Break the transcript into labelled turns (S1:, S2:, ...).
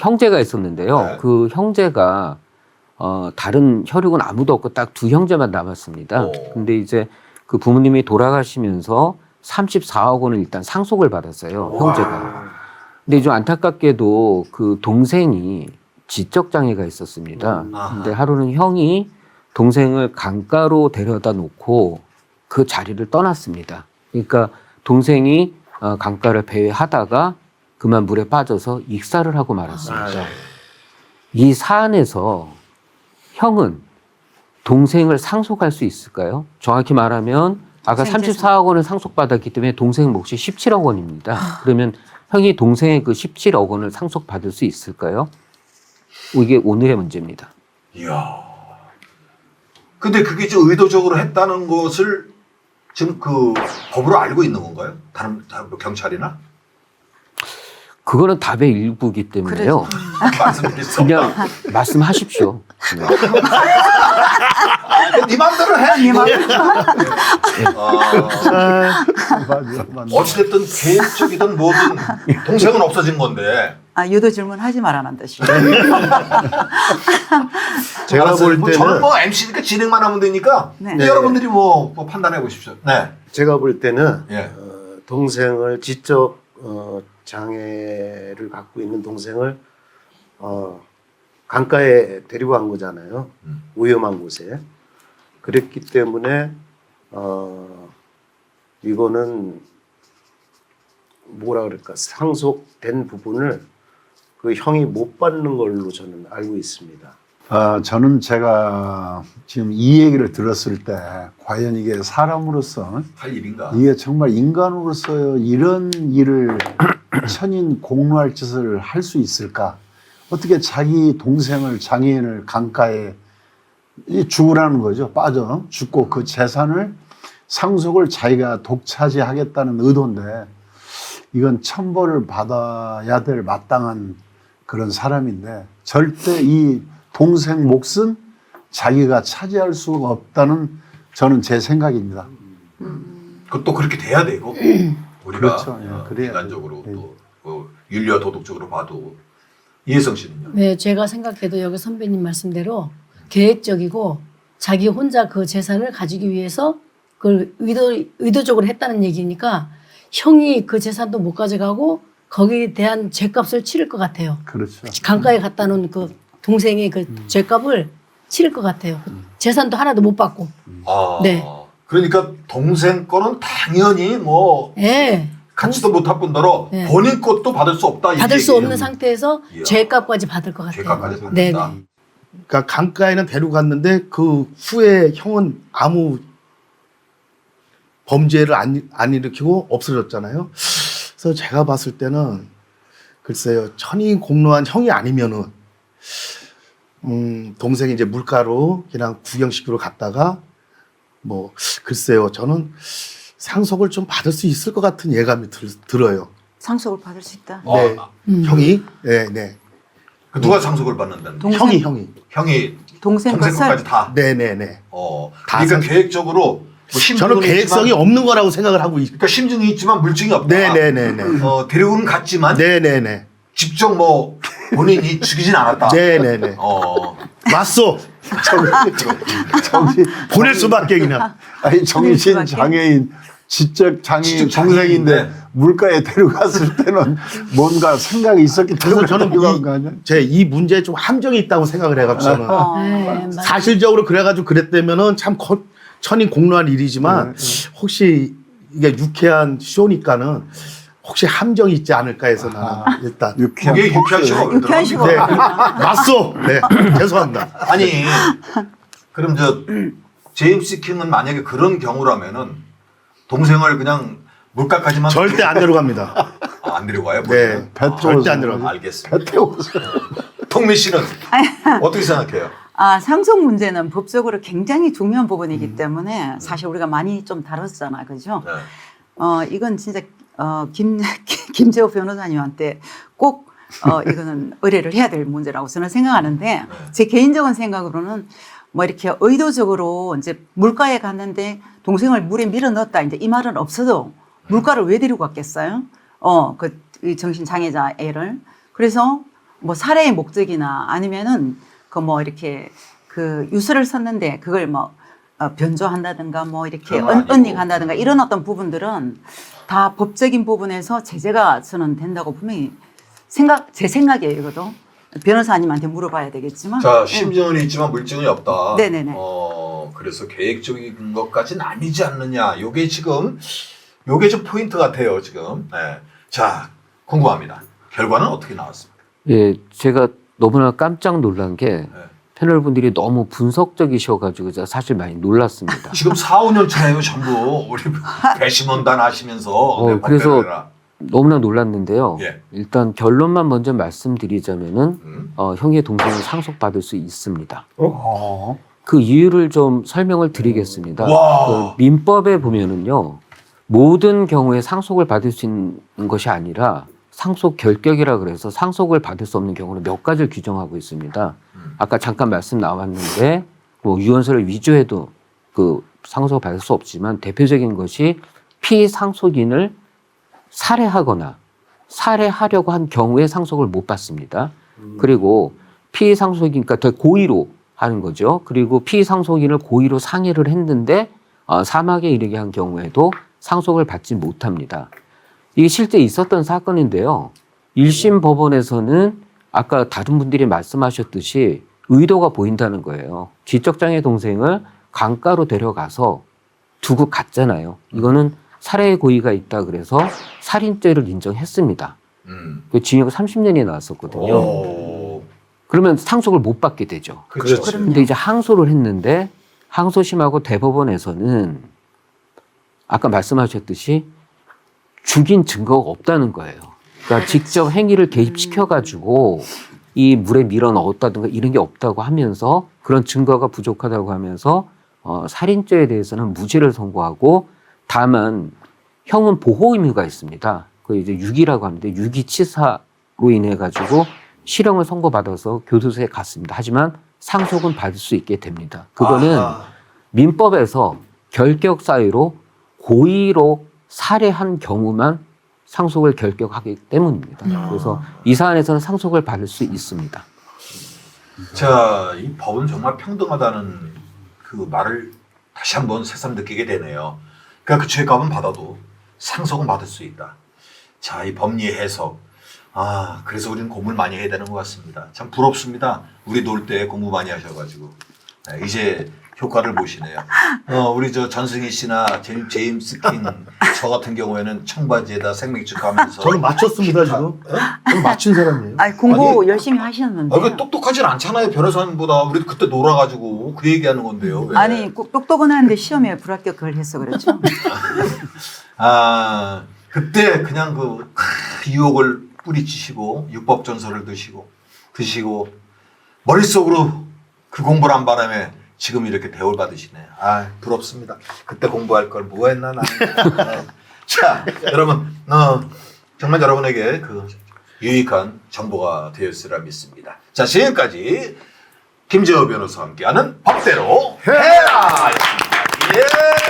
S1: 형제가 있었는데요.
S2: 네.
S1: 그 형제가 어, 다른 혈육은 아무도 없고 딱 두 형제만 남았습니다.
S2: 오.
S1: 근데 이제 그 부모님이 돌아가시면서 34억 원을 일단 상속을 받았어요. 형제가. 근데 좀 안타깝게도 그 동생이 지적 장애가 있었습니다.
S2: 음.
S1: 근데 하루는 형이 동생을 강가로 데려다 놓고 그 자리를 떠났습니다. 그러니까 동생이 어, 강가를 배회하다가 그만 물에 빠져서 익사를 하고 말았습니다.
S3: 아, 네.
S1: 이 사안에서 형은 동생을 상속할 수 있을까요? 정확히 말하면 아까
S4: 동생 재산.
S1: 34억 원을 상속받았기 때문에 동생 몫이 17억 원입니다. 그러면 형이 동생의 그 17억 원을 상속받을 수 있을까요? 이게 오늘의 문제입니다.
S2: 이야. 근데 그게 좀 의도적으로 했다는 것을 지금 그 법으로 알고 있는 건가요? 다른, 다른 뭐 경찰이나?
S1: 그거는 답의 일부기 때문에요. 그냥. 말씀하십시오. 네.
S2: 네 마음대로 해.
S4: 네 마음대로.
S2: 아. 어찌됐든 계획적이든 뭐든 동생은 없어진 건데.
S4: 아, 유도 질문 하지 말라는 뜻이요.
S3: 제가
S2: 알았어요.
S3: 볼
S2: 뭐
S3: 때는
S2: 저는 뭐 MC니까 진행만 하면 되니까
S4: 네.
S2: 네, 여러분들이 뭐, 뭐 판단해 보십시오. 네.
S3: 제가 볼 때는
S2: 예.
S3: 어, 동생을 지적 어, 장애를 갖고 있는 동생을 어, 강가에 데리고 간 거잖아요.
S2: 음.
S3: 위험한 곳에. 그랬기 때문에 어, 이거는 뭐라 그럴까 상속된 부분을 그 형이 못 받는 걸로 저는 알고 있습니다.
S5: 아, 저는 제가 지금 이 얘기를 들었을 때 과연 이게 사람으로서
S2: 할 일인가?
S5: 이게 정말 인간으로서 이런 일을 천인 공로할 짓을 할 수 있을까? 어떻게 자기 동생을 장애인을 강가에 이 죽으라는 거죠. 빠져 죽고 그 재산을 상속을 자기가 독차지하겠다는 의도인데 이건 천벌을 받아야 될 마땅한 그런 사람인데 절대 이 동생 몫은 자기가 차지할 수가 없다는 저는 제 생각입니다.
S2: 그것도 그렇게 돼야 되고 우리가
S5: 그렇죠. 예,
S2: 어,
S5: 그래야
S2: 인간적으로
S5: 돼요.
S2: 또 어, 윤리와 도덕적으로 봐도 이혜성 씨는요?
S6: 네, 제가 생각해도 여기 선배님 말씀대로 계획적이고 자기 혼자 그 재산을 가지기 위해서 그걸 의도, 의도적으로 했다는 얘기니까 형이 그 재산도 못 가져가고 거기에 대한 죄값을 치를 것 같아요.
S5: 그렇죠.
S6: 강가에 갖다 놓은 그 동생의 그 죄값을 치를 것 같아요. 재산도 하나도 못 받고.
S2: 아,
S6: 네.
S2: 그러니까 동생 거는 당연히 뭐
S6: 예.
S2: 갖지도 못할 뿐더러
S6: 네.
S2: 본인 것도 받을 수 없다. 이
S6: 받을 수
S2: 얘기예요.
S6: 없는 상태에서
S2: 이야.
S6: 죄값까지 받을 것 같아요.
S2: 죄값까지
S6: 네,
S2: 받는다.
S6: 네.
S7: 그러니까 강가에는 데려갔는데 그 후에 형은 아무 범죄를 안, 안 일으키고 없어졌잖아요. 그래서 제가 봤을 때는 글쎄요 천이 공로한 형이 아니면은 음, 동생이 이제 물가로 그냥 구경시키러 갔다가 뭐 글쎄요 저는 상속을 좀 받을 수 있을 것 같은 예감이 들, 들어요.
S4: 상속을 받을 수 있다.
S2: 어,
S7: 네.
S6: 음.
S7: 형이 네, 네.
S2: 그 누가 상속을 받는다는?
S4: 동생-
S7: 형이 형이
S2: 형이
S4: 동생
S2: 동생
S4: 것을
S2: 것까지 다.
S7: 네, 네, 네.
S2: 어,
S7: 다
S2: 그러니까
S7: 상-
S2: 계획적으로 뭐 심증은
S7: 저는 계획성이
S2: 있지만,
S7: 없는 거라고 생각을 하고 있.
S2: 그러니까 심증이 있지만 물증이 없다.
S7: 네, 네, 네, 네.
S2: 어, 데려오는 갔지만
S7: 네, 네, 네.
S2: 직접 뭐 본인이 죽이진 않았다.
S7: 네, 네, 네.
S2: 어,
S7: 맞소.
S5: 정신,
S7: 보낼 수밖에 그냥.
S5: 아니 정신? 장애인 지적 장애인
S2: 지적
S5: 동생인데. 물가에 데려갔을 때는 뭔가 생각이 있었기 때문에
S7: 그래서 저는
S5: 데려간 거 아니야?
S7: 제 이 문제에 좀 함정이 있다고 생각을 해가지고 저는
S4: 어.
S6: 네.
S7: 사실적으로 그래가지고 그랬다면은 참 거- 천인 공로한 일이지만 혹시 이게 유쾌한 쇼니까는 혹시 함정이 있지 않을까 해서 나는 일단
S5: 유쾌한
S2: 그게 유쾌한. 쇼가 왜
S4: 유쾌한
S7: 네 맞소. 네 죄송합니다.
S2: 아니 그럼 저 제임스 킹은 만약에 그런 경우라면은 동생을 그냥 물가까지만
S7: 절대 안 내려갑니다.
S2: 아, 안 내려가요?
S5: 네배
S7: 절대 안
S2: 아,
S7: 내려갑니다.
S2: 알겠습니다. 통미 씨는 어떻게 생각해요?
S4: 아, 상속 문제는 법적으로 굉장히 중요한 부분이기 때문에 사실 우리가 많이 좀 다뤘잖아. 그죠?
S2: 네.
S4: 어, 이건 진짜 어, 김, 김재호 변호사님한테 꼭 어, 이거는 의뢰를 해야 될 문제라고 저는 생각하는데 제 개인적인 생각으로는 뭐 이렇게 의도적으로 이제 물가에 갔는데 동생을 물에 밀어 넣었다 이제 이 말은 없어도 물가를 왜 데리고 갔겠어요? 어, 그이 정신 장애자 애를 그래서 뭐 살해의 목적이나 아니면은 그 뭐 이렇게 그 유서를 썼는데 그걸 뭐 어, 변조한다든가 뭐 이렇게 언,
S2: 아니고.
S4: 언닝한다든가 이런 어떤 부분들은 다 법적인 부분에서 제재가 저는 된다고 분명히 생각 제 생각이에요 이것도 변호사님한테 물어봐야 되겠지만
S2: 자
S4: 음.
S2: 심증은 있지만 물증은 없다.
S4: 네네네.
S2: 어 그래서 계획적인 것까지는 아니지 않느냐. 요게 지금 요게 좀 포인트 같아요 지금. 네. 자 궁금합니다. 결과는 어떻게 나왔습니까?
S1: 예, 제가 너무나 깜짝 놀란 게
S2: 네.
S1: 패널 분들이 너무 분석적이셔가지고 제가 사실 많이 놀랐습니다.
S2: 지금 4, 5년 차예요 전부 우리 배심원단 하시면서
S1: 어,
S2: 네,
S1: 그래서. 너무나 놀랐는데요.
S2: 예.
S1: 일단 결론만 먼저 말씀드리자면은
S2: 음.
S1: 어, 형의 동생은 상속받을 수 있습니다.
S5: 어.
S1: 그 이유를 좀 설명을 드리겠습니다.
S2: 와.
S1: 그 민법에 보면은요, 모든 경우에 상속을 받을 수 있는 것이 아니라 상속 결격이라 그래서 상속을 받을 수 없는 경우는 몇 가지를 규정하고 있습니다.
S2: 음.
S1: 아까 잠깐 말씀 나왔는데 뭐 유언서를 위조해도 그 상속을 받을 수 없지만 대표적인 것이 피상속인을 살해하거나 살해하려고 한 경우에 상속을 못 받습니다. 그리고 피상속인 그러니까 더 고의로 하는 거죠. 그리고 피상속인을 고의로 상해를 했는데 어, 사망에 이르게 한 경우에도 상속을 받지 못합니다. 이게 실제 있었던 사건인데요. 1심 법원에서는 아까 다른 분들이 말씀하셨듯이 의도가 보인다는 거예요. 지적장애 동생을 강가로 데려가서 두고 갔잖아요. 이거는 살해의 고의가 있다 그래서 살인죄를 인정했습니다.
S2: 음.
S1: 그 징역 30년이 나왔었거든요.
S2: 오.
S1: 그러면 상속을 못 받게 되죠.
S2: 그렇죠.
S3: 그렇지.
S1: 근데 이제 항소를 했는데 항소심하고 대법원에서는 아까 말씀하셨듯이 죽인 증거가 없다는 거예요. 그러니까 직접 행위를 개입시켜 가지고 이 물에 밀어 넣었다든가 이런 게 없다고 하면서 그런 증거가 부족하다고 하면서 어, 살인죄에 대해서는 무죄를 선고하고 다만 형은 보호 의무가 있습니다. 그 이제 유기라고 하는데 유기치사로 인해 가지고 실형을 선고받아서 교도소에 갔습니다. 하지만 상속은 받을 수 있게 됩니다. 그거는
S2: 아하.
S1: 민법에서 결격 사유로 고의로 살해한 경우만 상속을 결격하기 때문입니다. 그래서 이 사안에서는 상속을 받을 수 있습니다.
S2: 자, 이 법은 정말 평등하다는 그 말을 다시 한번 새삼 느끼게 되네요. 그러니까 그 죄값은 받아도 상속은 받을 수 있다. 자, 이 법리 해석. 아, 그래서 우리는 공부를 많이 해야 되는 것 같습니다. 참 부럽습니다. 우리 놀 때 공부 많이 하셔가지고. 네, 이제 효과를 보시네요. 어, 우리 저 전승희 씨나 제임, 제임스 킨, 저 같은 경우에는 청바지에다 생맥주 가면서.
S7: 저는 맞췄습니다 지금. 저는 맞춘 사람이에요.
S4: 아니 공부 열심히 하셨는데
S2: 아, 그 똑똑하진 않잖아요. 변호사님보다. 우리 그때 놀아가지고 그 얘기하는 건데요. 왜?
S4: 아니 꼭 똑똑은 하는데 시험에 불합격을 해서 그렇죠.
S2: 아, 그때 그냥 그 크, 유혹을 뿌리치시고 육법 전설을 드시고 드시고 머릿속으로 그 공부를 한 바람에 지금 이렇게 대우를 받으시네요. 아, 부럽습니다. 그때 공부할 걸 뭐 했나 나는. 네. 자, 여러분, 어, 정말 여러분에게 그 유익한 정보가 되었으리라 믿습니다. 자, 지금까지 김재호 변호사와 함께하는 법대로 해라! 예!